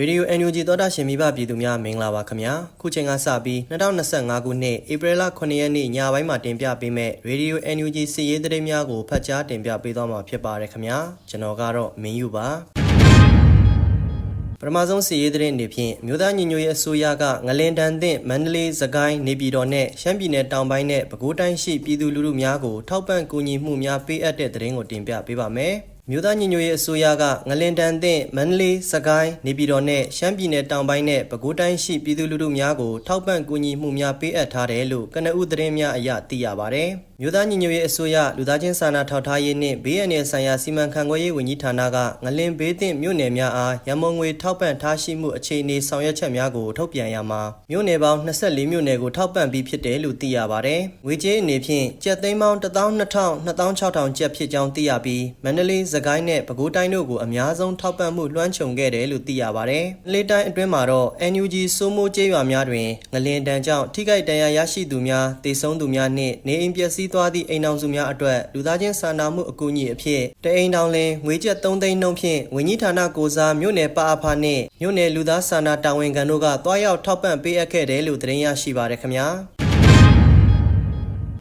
ရေဒီယို NUG သောတာရှင်မိဘပြည်သူများမင်္ဂလာပါခင်ဗျာခုချိန်ကစပြီး2025ခုနှစ်ဧပြီလ9ရက်နေ့ညပိုင်းမှာတင်ပြပေးမဲ့ရေဒီယို NUG စီရေးသတင်းများကိုဖတ်ကြားတင်ပြပေးသွားမှာဖြစ်ပါတယ်ခင်ဗျာကျွန်တော်ကတော့မင်းယူပါပထမဆုံးစီရေးသတင်းအနေဖြင့်မြို့သားညီညွတ်ရေးအစိုးရကငလင်တန်သင့်မန္တလေးစကိုင်းနေပြည်တော်နဲ့ရှမ်းပြည်နယ်တောင်ပိုင်းနဲ့ပဲခူးတိုင်းရှိပြည်သူလူထုများကိုထောက်ပံ့ကူညီမှုများပေးအပ်တဲ့သတင်းကိုတင်ပြပေးပါမယ်။ မြို့သားညီညွတ်ရေးအစိုးရကငလင်တန်သင့်မန္တလေးစကိုင်းနေပြည်တော်နဲ့ရှမ်းပြည်နယ်တောင်ပိုင်းနဲ့ပဲခူးတိုင်းရှိပြည်သူလူထုများကိုထောက်ပံ့ကူညီမှုများပေးအပ်ထားတယ်လို့ကနဦးသတင်းများအရသိရပါဗျ။ မြို့သားညီညွတ်ရေးအစိုးရလူသားချင်းစာနာထောက်ထားရေးနှင့်ဘေးအန္တရာယ်ဆိုင်ရာစီမံခန့်ခွဲရေးဝန်ကြီးဌာနကငလင်ဘေးသင့်မြို့နယ်များအားရန်မုံငွေထောက်ပံ့ထားရှိမှုအခြေအနေဆောင်ရွက်ချက်များကိုထုတ်ပြန်ရမှာမြို့နယ်ပေါင်း24မြို့နယ်ကိုထောက်ပံ့ပြီးဖြစ်တယ်လို့သိရပါတယ်။ငွေကြေးအနေဖြင့်ကျပ်သိန်းပေါင်း12000 26000ကျပ်ဖြစ်ကြောင်းသိရပြီးမန္တလေးစကိုင်းနဲ့ပဲခူးတိုင်းတို့ကိုအများဆုံးထောက်ပံ့မှုလွှမ်းခြုံခဲ့တယ်လို့သိရပါတယ်။မန္တလေးတိုင်းအတွင်းမှာတော့ NUG စိုးမိုးကျေးရွာများတွင်ငလင်တန်းကြောင့်ထိခိုက်ဒဏ်ရာရရှိသူများတေဆုံးသူများနှင့်နေအိမ်ပျက်စီးသွားသည့်အိမ်အောင်စုများအတွက်လူသားချင်းစာနာမှုအကူအညီအဖြစ်တအိမ်တောင်လင်ငွေကျပ်3သိန်းနှုန်းဖြင့်ဝန်ကြီးဌာနကိုစားမြို့နယ်ပအဖနှင့်မြို့နယ်လူသားစာနာတာဝန်ခံတို့ကတွားရောက်ထောက်ပံ့ပေးအပ်ခဲ့တယ်လို့သတင်းရရှိပါရခင်ဗျာ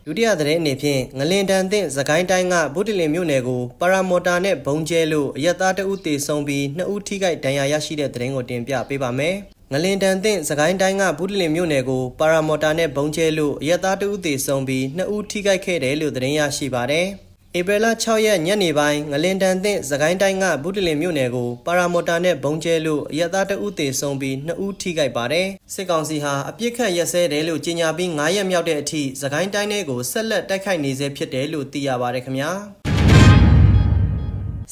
ဒုတိယသတင်းအနေဖြင့်ငလင်တန်သင့်သခိုင်းတိုင်းကဗုဒ္ဓလင်မြို့နယ်ကိုပါရာမော်တာနဲ့ဘုံကျဲလို့အရက်သားတအုပ်တေဆုံးပြီးနှစ်ဦးထိခိုက်ဒဏ်ရာရရှိတဲ့သတင်းကိုတင်ပြပေးပါမယ်။ ငလင်တန်သင့်သခိုင်းတိုင်းကဗုဒ္ဓလင်မြို့နယ်ကိုပါရာမော်တာနဲ့ဘုံကျဲလို့အရက်သားတအုပ်တေဆုံးပြီးနှစ်ဦးထိခိုက်ခဲ့တယ်လို့သတင်းရရှိပါတယ်။ဧပြီလ6ရက်ညနေပိုင်းငလင်တန်သင့်သခိုင်းတိုင်းကဗုဒ္ဓလင်မြို့နယ်ကိုပါရာမော်တာနဲ့ဘုံကျဲလို့အရက်သားတအုပ်တေဆုံးပြီးနှစ်ဦးထိခိုက်ပါတယ်။စစ်ကောင်စီဟာအပြစ်ခတ်ရက်စဲတယ်လို့ကြေညာပြီး9ရက်မြောက်တဲ့အထိသခိုင်းတိုင်းတွေကိုဆက်လက်တိုက်ခိုက်နေဆဲဖြစ်တယ်လို့သိရပါတယ်ခင်ဗျာ။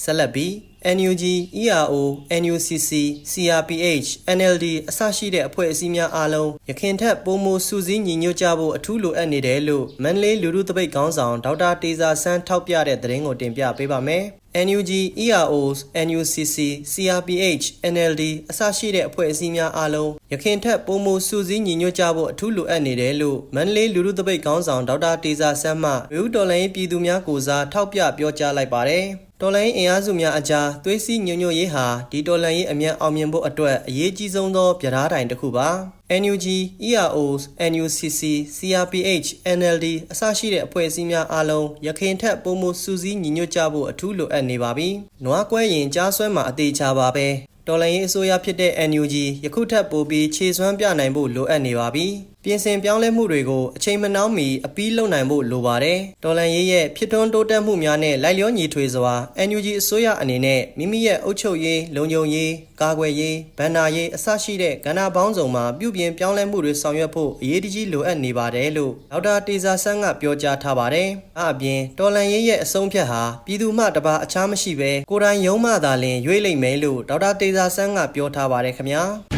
ဆက်လက်ပြီး NUG, ERO, NUCC, CRPH, NLD အစရှိတဲ့အဖွဲ့အစည်းများအားလုံးရခင်ထက်ပိုမိုစုစည်းညီညွတ်ကြဖို့အထူးလိုအပ်နေတယ်လို့မန္တလေးလူထုတပိတ်ခေါင်းဆောင်ဒေါက်တာတေဇာဆန်းထောက်ပြတဲ့သတင်းကိုတင်ပြပေးပါမယ်။ NUG, EROs, NUCC, CRPH, NLD အစရှိတဲ့အဖွဲ့အစည်းများအားလုံးရခင်ထက်ပိုမိုစုစည်းညီညွတ်ကြဖို့အထူးလိုအပ်နေတယ်လို့မန္တလေးလူထုတပိတ်ခေါင်းဆောင်ဒေါက်တာတေဇာဆန်းမှဝေဦးတော်လိုင်းပြည်သူများကိုစားထောက်ပြပြောကြားလိုက်ပါတယ်။တော်လိုင်းအင်အားစုများအကြားသွေးစည်းညွညွတ်ရေးဟာဒီတော်လှန်ရေးအမြန်အောင်မြင်ဖို့အတွက်အရေးကြီးဆုံးသောပြဓာတိုင်တစ်ခုပါ NUG, EROs, NUCC, CRPH, NLD အစရှိတဲ့အဖွဲ့အစည်းများအားလုံးရခိုင်ထက်ပုံမှုစူးစီးညီညွတ်ကြဖို့အထူးလိုအပ်နေပါပြီ။နွားကွဲရင်ကြားဆွဲမှာအသေးချပါပဲ။တော်လှန်ရေးအစိုးရဖြစ်တဲ့ NUG ယခုထပ်ပိုပြီးခြေစွမ်းပြနိုင်ဖို့လိုအပ်နေပါပြီ။ ပြင်ဆင်ပြောင်းလဲမှုတွေကိုအချိန်မနှောင်းမီအပီးလုပ်နိုင်ဖို့လိုပါတယ်။တော်လန်ရေးရဲ့ဖြစ်ထွန်းတိုးတက်မှုများနဲ့လိုက်လျောညီထွေစွာ NUG အစိုးရအနေနဲ့မိမိရဲ့အုပ်ချုပ်ရေးလုံခြုံရေးကာကွယ်ရေးဗန္နာရေးအစရှိတဲ့ကဏ္ဍပေါင်းစုံမှာပြုပြင်ပြောင်းလဲမှုတွေဆောင်ရွက်ဖို့အရေးတကြီးလိုအပ်နေပါတယ်လို့ဒေါက်တာတေဇာဆန်းကပြောကြားထားပါတယ်။အပြင်တော်လန်ရေးရဲ့အဆုံးဖြတ်ဟာပြည်သူမှတပါအခြားမရှိဘဲကိုယ်တိုင်ရုံးမှသာလျှင်ရွေးလိမ့်မယ်လို့ဒေါက်တာတေဇာဆန်းကပြောထားပါတယ်ခင်ဗျာ။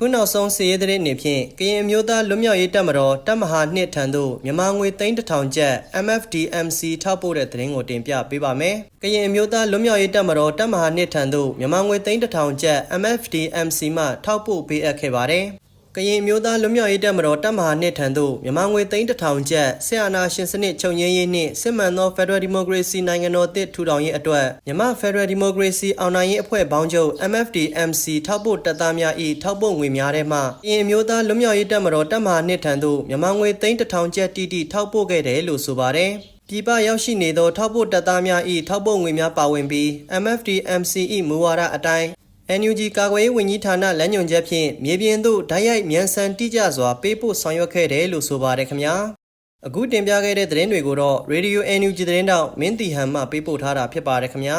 ခုနောက်ဆုံးစီးရဲတဲ့အနေဖြင့်ကရင်အမျိုးသားလွတ်မြောက်ရေးတပ်မတော်တပ်မဟာနှစ်ထံသို့မြန်မာငွေ3000ကျပ် MFDMC ထောက်ပို့တဲ့သတင်းကိုတင်ပြပေးပါမယ်။ကရင်အမျိုးသားလွတ်မြောက်ရေးတပ်မတော်တပ်မဟာနှစ်ထံသို့မြန်မာငွေ3000ကျပ် MFDMC မှထောက်ပို့ပေးအပ်ခဲ့ပါတယ်။ ကရင်မျိုးသားလွတ်မြောက်ရေးတပ်မတော်တပ်မဟာနှစ်ထံသို့မြန်မာငွေသိန်းတစ်ထောင်ကျပ်ဆရာနာရှင်စနစ်ချုပ်ငြိမ်းရေးနှင့်စစ်မှန်သော Federal Democracy နိုင်ငံတော်တစ်ထူထောင်ရေးအတွက်မြန်မာ Federal Democracy အောင်နိုင်ရေးအဖွဲ့ပေါင်းချုပ် MFDMC ထောက်ပို့တပ်သားများ၏ထောက်ပို့ငွေများထဲမှကရင်မျိုးသားလွတ်မြောက်ရေးတပ်မတော်တပ်မဟာနှစ်ထံသို့မြန်မာငွေသိန်းတစ်ထောင်ကျပ်တိတိထောက်ပို့ခဲ့တယ်လို့ဆိုပါတယ်ပြည်ပရောက်ရှိနေသောထောက်ပို့တပ်သားများ၏ထောက်ပို့ငွေများပါဝင်ပြီး MFDMC ၏မူဝါဒအတိုင်း NUG ကာကွယ်ရေးဝန်ကြီးဌာနလမ်းညွှန်ချက်ဖြင့်မြေပြင်သို့ဓာတ်ရိုက်မြန်ဆန်တိကျစွာပေးပို့ဆောင်ရွက်ခဲ့တယ်လို့ဆိုပါတယ်ခင်ဗျာအခုတင်ပြခဲ့တဲ့သတင်းတွေကိုတော့ Radio NUG သတင်းတောက်မင်းတီဟန်မှပေးပို့ထားတာဖြစ်ပါတယ်ခင်ဗျာ